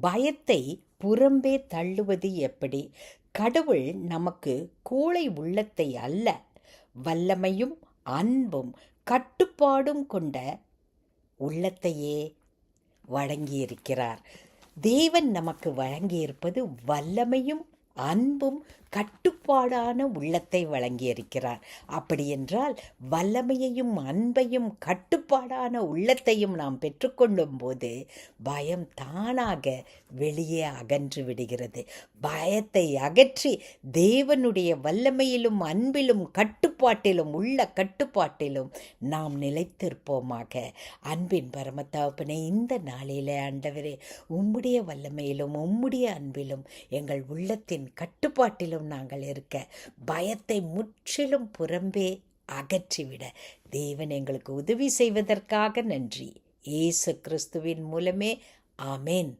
பயத்தை புறம்பே தள்ளுவது எப்படி? கடவுள் நமக்கு கூளை உள்ளத்தை அல்ல. வல்லமையும் அன்பும் கட்டுப்பாடும் கொண்ட உள்ளத்தையே வழங்கியிருக்கிறார். தேவன் நமக்கு வழங்கியிருப்பது வல்லமையும் அன்பும் கட்டுப்பாடான உள்ளத்தை வழங்கியிருக்கிறார். அப்படியென்றால் வல்லமையையும் அன்பையும் கட்டுப்பாடான உள்ளத்தையும் நாம் பெற்றுக்கொள்ளும் போது பயம் தானாக வெளியே அகன்று விடுகிறது. பயத்தை அகற்றி தேவனுடைய வல்லமையிலும் அன்பிலும் கட்டுப்பாட்டிலும் உள்ள கட்டுப்பாட்டிலும் நாம் நிலைத்திருப்போமாக. அன்பின் பரமத்தாப்பனே இந்த நாளிலே ஆண்டவரே உம்முடைய வல்லமையிலும் உம்முடைய அன்பிலும் எங்கள் உள்ளத்தின் கட்டுப்பாட்டிலும் நாங்கள் இருக்க. பயத்தை முற்றிலும் புறம்பே அகற்றிவிட. தேவன் எங்களுக்கு உதவி செய்வதற்காக நன்றி. இயேசு கிறிஸ்துவின் மூலமே. ஆமேன்.